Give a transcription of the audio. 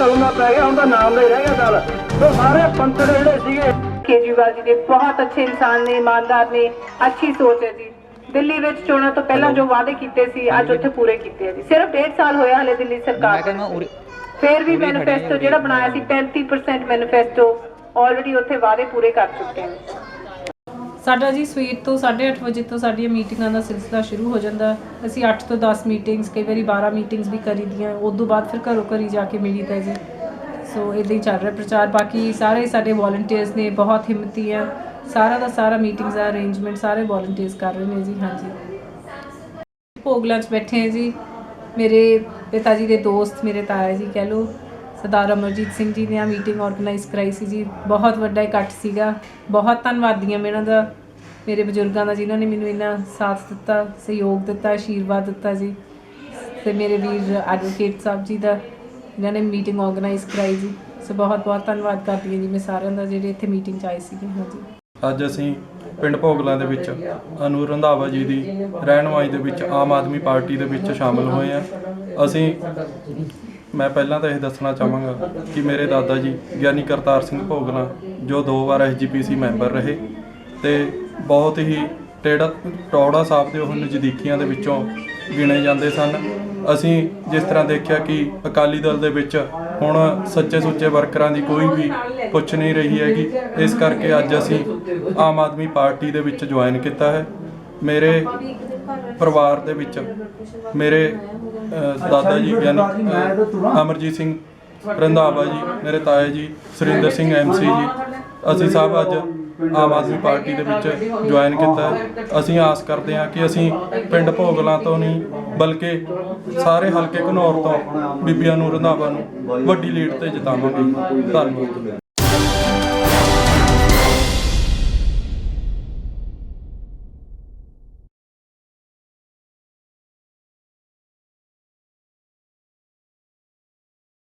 ਰੌਲਾ ਪੈ ਗਿਆ ਹੁਣ ਤਾਂ ਨਾਮ ਦਾ ਹੀ ਰਹਿ ਗਿਆ ਗੱਲ ਤੇ ਸਾਰੇ ਪੰਤੜ ਜਿਹੜੇ ਸੀਗੇ। ਕੇਜਰੀਵਾਲ ਜੀ ਦੇ ਬਹੁਤ ਅੱਛੇ ਇਨਸਾਨ ਨੇ ਇਮਾਨਦਾਰ ਨੇ ਅੱਛੀ ਸੋਚ ਹੈ ਜੀ। ਦਿੱਲੀ ਵਿੱਚ ਚੋਣਾਂ ਤੋਂ ਪਹਿਲਾਂ ਜੋ ਵਾਅਦੇ ਕੀਤੇ ਸੀ ਅੱਜ ਉੱਥੇ ਪੂਰੇ ਕੀਤੇ ਆ ਜੀ। ਸਿਰਫ 1.5 ਸਾਲ ਹੋਇਆ ਹਲੇ ਦਿੱਲੀ ਸਰਕਾਰ ਫਿਰ ਵੀ ਮੈਨੀਫੈਸਟੋ ਜਿਹੜਾ ਬਣਾਇਆ ਸੀ 35% ਮੈਨੀਫੈਸਟੋ ਆਲਰੇਡੀ ਉੱਥੇ ਵਾਅਦੇ ਪੂਰੇ ਕਰ ਚੁੱਕੇ ਨੇ ਸਾਡਾ ਜੀ ਸਵੇਰ ਤੋਂ 8:30 ਵਜੇ ਤੋਂ ਸਾਡੀਆਂ ਮੀਟਿੰਗਾਂ ਦਾ ਸਿਲਸਿਲਾ ਸ਼ੁਰੂ ਹੋ ਜਾਂਦਾ। ਅਸੀਂ 8 ਤੋਂ 10 ਮੀਟਿੰਗਸ, ਕਈ ਵਾਰੀ 12 ਮੀਟਿੰਗਸ ਵੀ ਕਰੀਦੀਆਂ। ਉਸ ਤੋਂ ਬਾਅਦ ਫਿਰ ਘਰੋਂ ਘਰੀ ਜਾ ਕੇ ਮਿਲੀਦਾ ਜੀ। ਸੋ ਇਦਾਂ ਹੀ ਚੱਲ ਰਿਹਾ ਪ੍ਰਚਾਰ। ਬਾਕੀ ਸਾਰੇ ਸਾਡੇ ਵੋਲੰਟੀਅਰਸ ਨੇ ਬਹੁਤ ਹਿੰਮਤੀ ਆ। ਸਾਰਾ ਦਾ ਸਾਰਾ ਮੀਟਿੰਗਸ ਦਾ ਅਰੇਂਜਮੈਂਟ ਸਾਰੇ ਵੋਲੰਟੀਅਰਸ ਕਰ ਰਹੇ ਨੇ ਜੀ, ਹਾਂਜੀ। ਭੋਗਲਾਂ 'ਚ ਬੈਠੇ ਆ ਜੀ। ਮੇਰੇ ਪਿਤਾ ਜੀ ਦੇ ਦੋਸਤ, ਮੇਰੇ ਤਾਇਆ ਜੀ ਕਹਿ ਲਓ। ਸਰਦਾਰ ਅਮਰਜੀਤ ਸਿੰਘ ਜੀ ਨੇ ਆ ਮੀਟਿੰਗ ਆਰਗੇਨਾਈਜ਼ ਕਰਾਈ ਸੀ ਜੀ। ਬਹੁਤ ਵੱਡਾ ਇਕੱਠ ਸੀਗਾ। ਬਹੁਤ ਧੰਨਵਾਦੀ ਹਾਂ ਮੈਂ ਇਹਨਾਂ ਦਾ, ਮੇਰੇ ਬਜ਼ੁਰਗਾਂ ਦਾ ਜਿਨ੍ਹਾਂ ਨੇ ਮੈਨੂੰ ਇੰਨਾ ਸਾਥ ਦਿੱਤਾ, ਸਹਿਯੋਗ ਦਿੱਤਾ ਆਸ਼ੀਰਵਾਦ ਦਿੱਤਾ ਜੀ। ਤੇ ਮੇਰੇ ਵੀਰ ਐਡਵੋਕੇਟ ਸਾਹਿਬ ਜੀ ਦਾ ਇਹਨਾਂ ਨੇ ਮੀਟਿੰਗ ਆਰਗੇਨਾਈਜ਼ ਕਰਾਈ ਜੀ। ਸੋ ਬਹੁਤ ਬਹੁਤ ਧੰਨਵਾਦ ਕਰਦੀ ਹਾਂ ਜੀ ਮੈਂ ਸਾਰਿਆਂ ਦਾ ਜਿਹੜੇ ਇੱਥੇ ਮੀਟਿੰਗ 'ਚ ਆਏ ਸੀਗੇ। ਹਾਂਜੀ। ਅੱਜ ਅਸੀਂ ਪਿੰਡ ਭੋਗਲਾਂ ਦੇ ਵਿੱਚ ਅਨੂ ਰੰਧਾਵਾ ਜੀ ਦੀ ਰਹਿਨੁਮਾਈ ਦੇ ਵਿੱਚ ਆਮ ਆਦਮੀ ਪਾਰਟੀ ਦੇ ਵਿੱਚ ਸ਼ਾਮਲ ਹੋਏ ਆ ਅਸੀਂ ਮੈਂ ਪਹਿਲਾਂ ਤਾਂ ਇਹ ਦੱਸਣਾ ਚਾਹਾਂਗਾ ਕਿ ਮੇਰੇ ਦਾਦਾ ਜੀ ਗਿਆਨੀ ਕਰਤਾਰ ਸਿੰਘ ਭੋਗਲਾ, ਜੋ ਦੋ ਵਾਰ ਐਸਜੀਪੀਸੀ ਮੈਂਬਰ ਰਹੇ ਤੇ ਬਹੁਤ ਹੀ ਟੇੜਾ ਟੌੜਾ ਸਾਹਿਬ ਦੇ ਉਹ ਨਜ਼ਦੀਕੀਆਂ ਦੇ ਵਿੱਚੋਂ ਗਿਣੇ ਜਾਂਦੇ ਸਨ। ਅਸੀਂ ਜਿਸ ਤਰ੍ਹਾਂ ਦੇਖਿਆ ਕਿ ਅਕਾਲੀ ਦਲ ਦੇ ਵਿੱਚ ਹੁਣ ਸੱਚੇ ਸੁੱਚੇ ਵਰਕਰਾਂ ਦੀ ਕੋਈ ਵੀ ਪੁੱਛ ਨਹੀਂ ਰਹੀ ਹੈਗੀ, ਇਸ ਕਰਕੇ ਅੱਜ ਅਸੀਂ ਆਮ ਆਦਮੀ ਪਾਰਟੀ ਦੇ ਵਿੱਚ ਜੁਆਇਨ ਕੀਤਾ ਹੈ। ਮੇਰੇ ਪਰਿਵਾਰ ਦੇ ਵਿੱਚ ਮੇਰੇ ਅ, ਦਾਦਾ ਜੀ ਅ, ਅਮਰਜੀਤ ਸਿੰਘ ਰੰਧਾਵਾ ਜੀ ਮੇਰੇ ਤਾਇਆ ਜੀ ਸੁਰਿੰਦਰ ਸਿੰਘ ਐਮਸੀ ਜੀ। ਅਸੀਂ ਸਭ ਅੱਜ ਆਮ ਆਦਮੀ ਪਾਰਟੀ ਦੇ ਵਿੱਚ ਜੁਆਇਨ ਕੀਤਾ ਹੈ। ਅਸੀਂ ਆਸ ਕਰਦੇ ਹਾਂ ਕਿ ਅਸੀਂ ਪਿੰਡ ਭੋਗਲਾਂ ਤੋਂ ਨਹੀਂ ਬਲਕਿ ਸਾਰੇ ਹਲਕੇ ਘਨੌਰ ਤੋਂ ਬੀਬੀਆਂ ਨੂੰ ਰੰਧਾਵਾ ਨੂੰ ਵੱਡੀ ਲੀਡ ਤੇ ਜਿਤਾਵਾਂਗੇ। ਧੰਨਵਾਦ।